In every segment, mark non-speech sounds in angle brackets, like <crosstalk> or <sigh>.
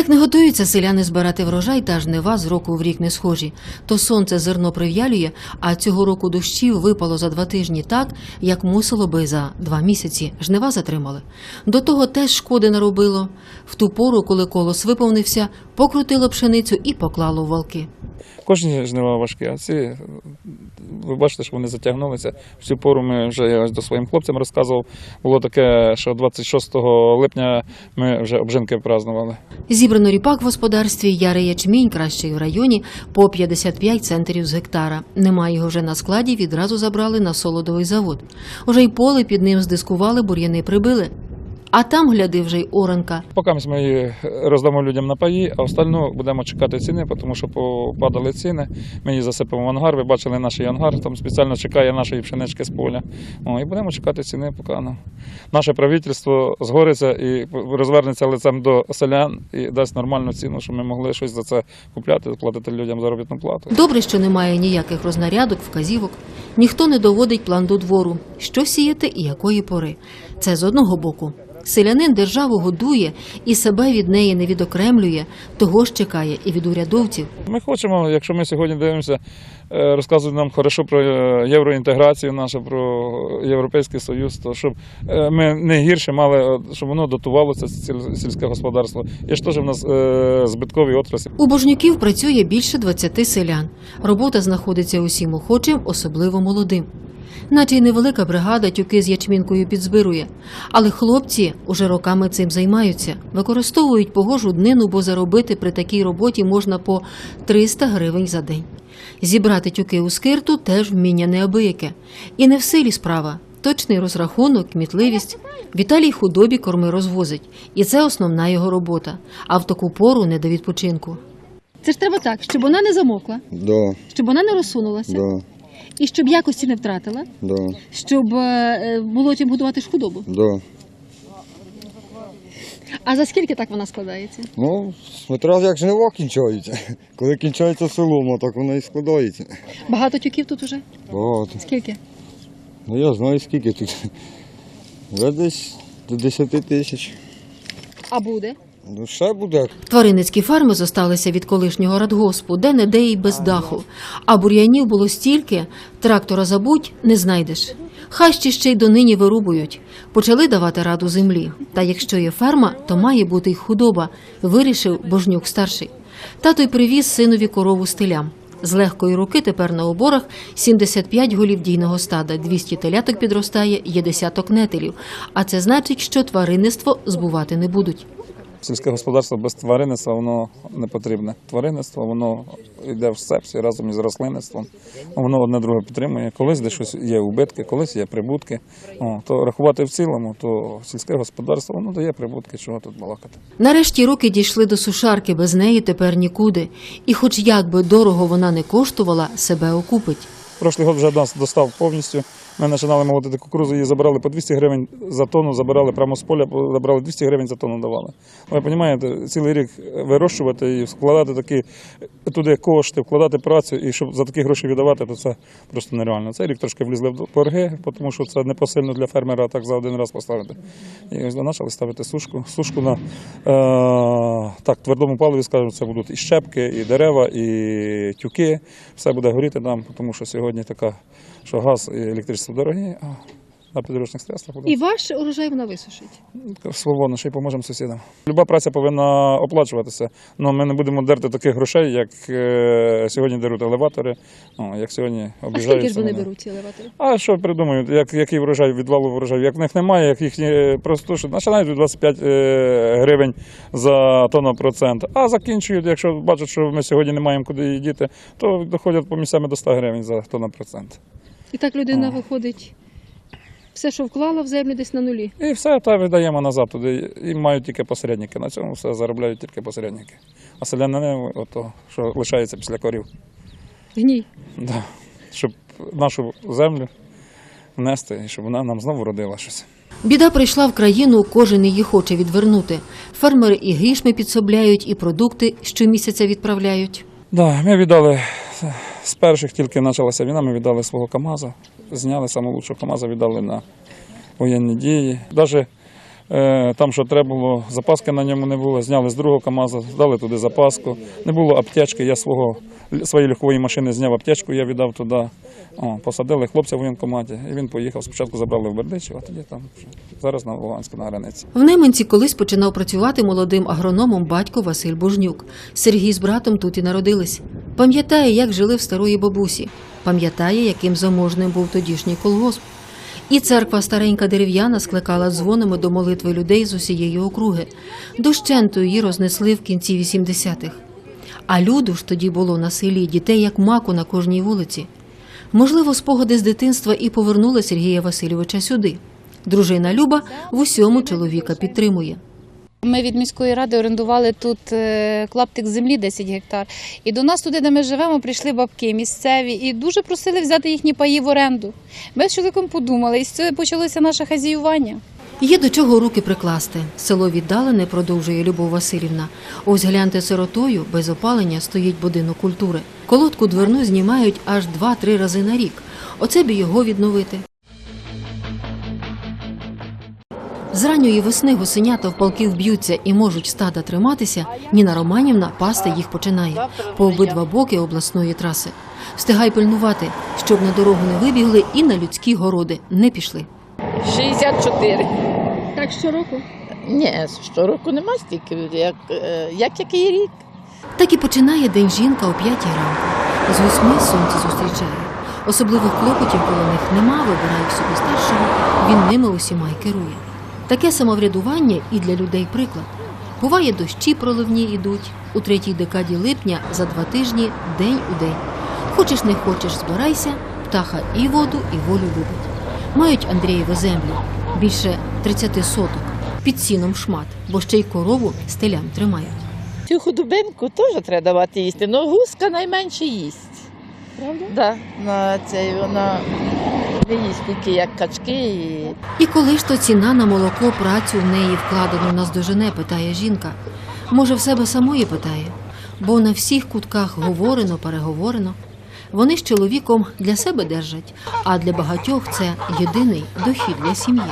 Як не готуються селяни збирати врожай та жнива з року в рік не схожі, то сонце зерно прив'ялює, а цього року дощів випало за два тижні так, як мусило би за два місяці. Жнива затримали. До того теж шкоди наробило. В ту пору, коли колос виповнився, покрутило пшеницю і поклало в валки. Кожні жнива важкі, а ці ви бачите, що вони затягнулися. В цю пору ми вже я до своїм хлопцям розказував. Було таке, що 26 липня ми вже обжинки празднували. Зібрано ріпак в господарстві ярий ячмінь, кращий в районі, по 55 центрів з гектара. Немає його вже на складі, відразу забрали на солодовий завод. Уже й поле під ним здискували, бур'яни прибили. А там, гляди, вже й оранка. Поки ми її роздамо людям на паї, а остальну будемо чекати ціни, тому що попадали ціни. Ми її засипемо в ангар. Ви бачили наш ангар, там спеціально чекає нашої пшенички з поля. О, і будемо чекати ціни, поки ну, наше правительство згориться і розвернеться лицем до селян і дасть нормальну ціну, щоб ми могли щось за це купляти, платити людям заробітну плату. Добре, що немає ніяких рознарядок, вказівок. Ніхто не доводить план до двору, що сіяти і якої пори. Це з одного боку. Селянин державу годує і себе від неї не відокремлює, того ж чекає і від урядовців. Ми хочемо, якщо ми сьогодні дивимося, е, розказують нам хорошо про е, євроінтеграцію нашу, про Європейський Союз, то щоб е, ми не гірше мали, щоб воно дотувалося сільське господарство. Є ж теж в нас збиткові отраслі. У Божнюків працює більше 20 селян. Робота знаходиться усім охочим, особливо молодим. Наче й невелика бригада тюки з ячмінкою підзбирує. Але хлопці уже роками цим займаються, використовують погожу днину, бо заробити при такій роботі можна по 300 гривень за день. Зібрати тюки у скирту теж вміння неабияке. І не в силі справа. Точний розрахунок, кмітливість. Віталій худобі корми розвозить, і це основна його робота. А в таку пору не до відпочинку. Це ж треба так, щоб вона не замокла, Да, щоб вона не розсунулася да, і щоб якості не втратила, да, щоб е, було чим годувати ж худобу. да. А за скільки так вона складається? Ну, смотря як жниво кінчається. <laughs> Коли кінчається солома, так вона і складається. Багато тюків тут уже? Багато. Скільки? Ну я знаю скільки тут. <laughs> Вже десь до 10 тисяч. А буде? Ну ще буде. Тваринницькі ферми зосталися від колишнього радгоспу, де не де й без даху. А бур'янів було стільки, трактора забудь не знайдеш. Хащі ще й донині вирубують. Почали давати раду землі. Та якщо є ферма, то має бути й худоба, вирішив Божнюк старший. Тато й привіз синові корову стилям. З легкої руки тепер на оборах 75 голів дійного стада, 200 теляток підростає, є десяток нетелів. А це значить, що тваринництво збувати не будуть. Сільське господарство без тваринництва воно не потрібне. Тваринництво воно йде в сепсі разом із рослинництвом. Воно одне друге підтримує. Колись де щось є убитки, колись є прибутки. О, то рахувати в цілому, то сільське господарство воно дає прибутки, чого тут балакати. Нарешті руки дійшли до сушарки, без неї тепер нікуди. І хоч як би дорого вона не коштувала, себе окупить. Прошлий год вже нас достав повністю. Ми починали молотити кукурузу, її забирали по 200 гривень за тонну, забирали прямо з поля, забрали 200 гривень за тонну давали. Ви розумієте, цілий рік вирощувати і вкладати такі туди кошти, вкладати працю, і щоб за такі гроші віддавати, то це просто нереально. Цей рік трошки влізли в борги, тому що це непосильно для фермера так за один раз поставити. І почали ставити сушку. Сушку на е, так, твердому паливі, скажімо, це будуть і щепки, і дерева, і тюки. Все буде горіти нам, тому що сьогодні така, що газ і електричество дорогі, а на підручних средствах І ваш урожай вона висушить. свободно, ще й поможемо сусідам. Люба праця повинна оплачуватися. Ну, ми не будемо дерти таких грошей, як е, сьогодні деруть елеватори, ну, як сьогодні А скільки ж вони мене. беруть ці елеватори? А що придумають, як, який врожай, відвалу врожаю? Як в них немає, як їхні що починають від 25 е, гривень за тонну процент, а закінчують, якщо бачать, що ми сьогодні не маємо куди її діти, то доходять по місцями до 100 гривень за тонну процент. І так людина Ага. виходить, все, що вклала в землю, десь на нулі. І все та віддаємо назад туди. І мають тільки посередники. На цьому все заробляють тільки посередники. А селянини, ото, що лишається після корів. Гній. Да. Щоб нашу землю внести і щоб вона нам знову родила щось. Біда прийшла в країну, кожен її хоче відвернути. Фермери і грішми підсобляють, і продукти щомісяця відправляють. Да, ми віддали з перших тільки почалася війна, ми віддали свого КАМАЗа, зняли лучшого КАМАЗа, віддали на воєнні дії. Навіть Е, Там, що треба було, запаски на ньому не було. Зняли з другого КАМАЗа, дали туди запаску. Не було аптечки. Я свого своєї легкової машини зняв аптечку, я віддав туди. О, посадили хлопця в воєнкоматі, і він поїхав. Спочатку забрали в Бердичів, а тоді там вже. зараз на Луганську на границі. В Неменці колись починав працювати молодим агрономом батько Василь Бужнюк. Сергій з братом тут і народились. Пам'ятає, як жили в старої бабусі. Пам'ятає, яким заможним був тодішній колгосп. І церква старенька дерев'яна скликала дзвонами до молитви людей з усієї округи. Дощенту її рознесли в кінці 80-х. А люду ж тоді було на селі дітей як маку на кожній вулиці. Можливо, спогади з дитинства і повернули Сергія Васильовича сюди. Дружина Люба в усьому чоловіка підтримує. Ми від міської ради орендували тут е, клаптик землі 10 гектар. І до нас туди, де ми живемо, прийшли бабки місцеві і дуже просили взяти їхні паї в оренду. Ми з чоловіком подумали, і з цього почалося наше хазіювання. Є до чого руки прикласти. Село віддалене, продовжує Любов Васильівна. Ось гляньте сиротою, без опалення стоїть будинок культури. Колодку дверну знімають аж два-три рази на рік. Оце б його відновити. З ранньої весни гусенята в полки вб'ються і можуть стада триматися. Ніна Романівна пасти їх починає по обидва боки обласної траси. Встигай пильнувати, щоб на дорогу не вибігли і на людські городи не пішли. 64. Так щороку. Ні, щороку нема стільки, як, е, як який рік. Так і починає день жінка о п'ятій ранку. З восьми сонце зустрічає. Особливих клопотів коло них нема, вибирають собі старшого, він ними усіма й керує. Таке самоврядування і для людей приклад. Буває, дощі проливні ідуть. У третій декаді липня за два тижні день у день. Хочеш не хочеш, збирайся, птаха і воду, і волю любить. Мають Андрієве землю більше 30 соток, під сіном шмат, бо ще й корову стелям тримають. Цю худобинку теж треба давати їсти, але гуска найменше їсть. Правда? Да, на цей вона не скільки як качки. І... І коли ж то ціна на молоко працю в неї вкладену наздожене, питає жінка. Може, в себе самої питає, бо на всіх кутках говорено, переговорено. Вони з чоловіком для себе держать, а для багатьох це єдиний дохід для сім'ї.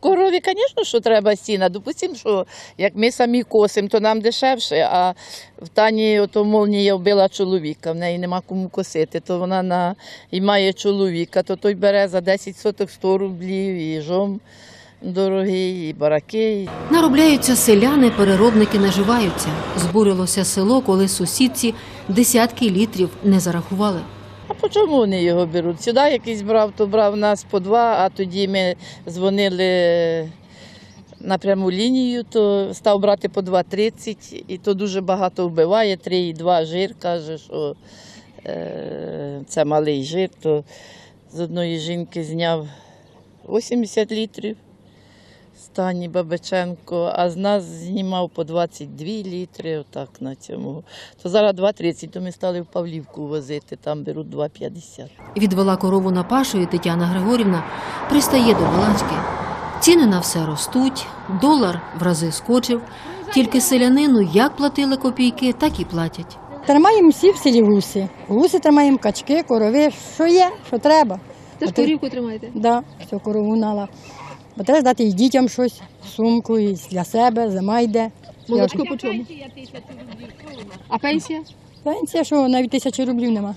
Корові, звісно, що треба сіна. Допустимо, що як ми самі косимо, то нам дешевше, а в Тані ото молнія вбила чоловіка, в неї нема кому косити, то вона на... і має чоловіка, то той бере за 10 соток 100 рублів, і жом дорогий, і бараки. Наробляються селяни, переробники наживаються. Збурилося село, коли сусідці десятки літрів не зарахували. А по чому вони його беруть? Сюди якийсь брав, то брав нас по два, а тоді ми дзвонили на пряму лінію, то став брати по 2,30, і то дуже багато вбиває, 3,2 жир, каже, що е, це малий жир, то з одної жінки зняв 80 літрів. Стані Бабиченко, а з нас знімав по 22 літри, отак на цьому. То зараз 2,30, то ми стали в Павлівку возити, там беруть 2,50. Відвела корову на пашу і Тетяна Григорівна пристає до балачки. Ціни на все ростуть, долар в рази скочив. Тільки селянину як платили копійки, так і платять. Тримаємо всі в селі гуси. Гуси тримаємо, качки, корови, що є, що треба. Теж корівку тримаєте. Да, все корову нала. Бо треба дати і дітям щось, сумку, і для себе, зима йде. Молочко по чому? А пенсія? Пенсія, що навіть тисячі рублів нема.